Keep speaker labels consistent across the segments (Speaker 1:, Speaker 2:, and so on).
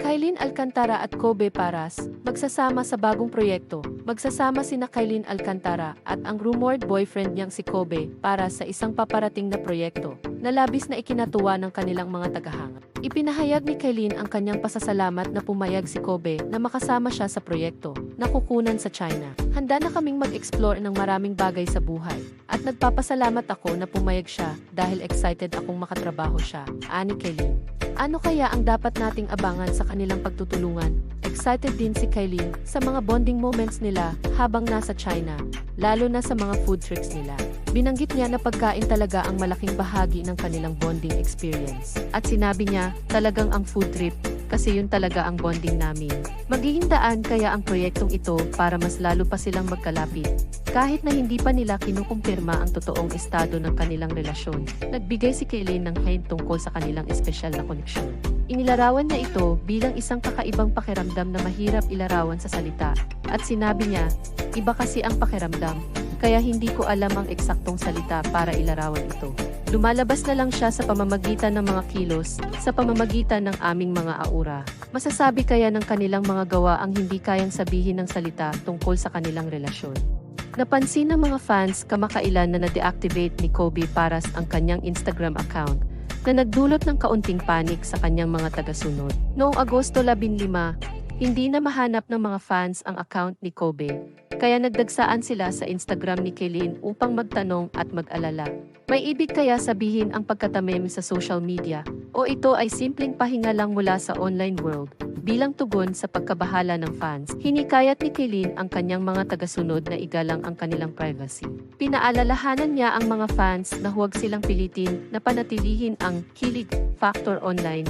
Speaker 1: Kailin Alcantara at Kobe Paras, magsasama sa bagong proyekto. Magsasama sina Kailin Alcantara at ang rumored boyfriend niyang si Kobe para sa isang paparating na proyekto na labis na ikinatuwa ng kanilang mga tagahanga. Ipinahayag ni Kailin ang kanyang pasasalamat na pumayag si Kobe na makasama siya sa proyekto na kukunan sa China. Handa na kaming mag-explore ng maraming bagay sa buhay at nagpapasalamat ako na pumayag siya dahil excited akong makatrabaho siya, ani Kailin. Ano kaya ang dapat nating abangan sa kanilang pagtutulungan? Excited din si Kailin sa mga bonding moments nila habang nasa China, lalo na sa mga food trips nila. Binanggit niya na pagkain talaga ang malaking bahagi ng kanilang bonding experience. At sinabi niya, talagang ang food trip, kasi yun talaga ang bonding namin. Magiging kaya ang proyektong ito para mas lalo pa silang magkalapit. Kahit na hindi pa nila kinukumpirma ang totoong estado ng kanilang relasyon, nagbigay si Kaylin ng hint tungkol sa kanilang espesyal na koneksyon. Inilarawan niya ito bilang isang kakaibang pakiramdam na mahirap ilarawan sa salita. At sinabi niya, iba kasi ang pakiramdam, kaya hindi ko alam ang eksaktong salita para ilarawan ito. Lumalabas na lang siya sa pamamagitan ng mga kilos, sa pamamagitan ng aming mga aura. Masasabi kaya ng kanilang mga gawa ang hindi kayang sabihin ng salita tungkol sa kanilang relasyon. Napansin ng mga fans kamakailan na na-deactivate ni Kobe Paras ang kanyang Instagram account na nagdulot ng kaunting panik sa kanyang mga tagasunod. Noong Agosto 15, hindi na mahanap ng mga fans ang account ni Kobe, kaya nagdagsaan sila sa Instagram ni Kaylin upang magtanong at mag-alala. May ibig kaya sabihin ang pagkatamim sa social media o ito ay simpleng pahinga lang mula sa online world bilang tugon sa pagkabahala ng fans. Hinikayat ni Kaylin ang kanyang mga tagasunod na igalang ang kanilang privacy. Pinaalalahanan niya ang mga fans na huwag silang pilitin na panatilihin ang kilig factor online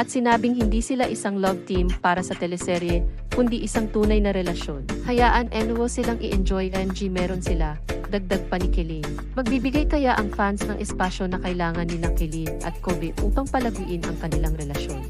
Speaker 1: at sinabing hindi sila isang love team para sa teleserye, kundi isang tunay na relasyon. Hayaan enuwo silang i-enjoy NG meron sila, dagdag pa ni Kilin. Magbibigay kaya ang fans ng espasyo na kailangan ni Kilin at Kobe upang palaguin ang kanilang relasyon.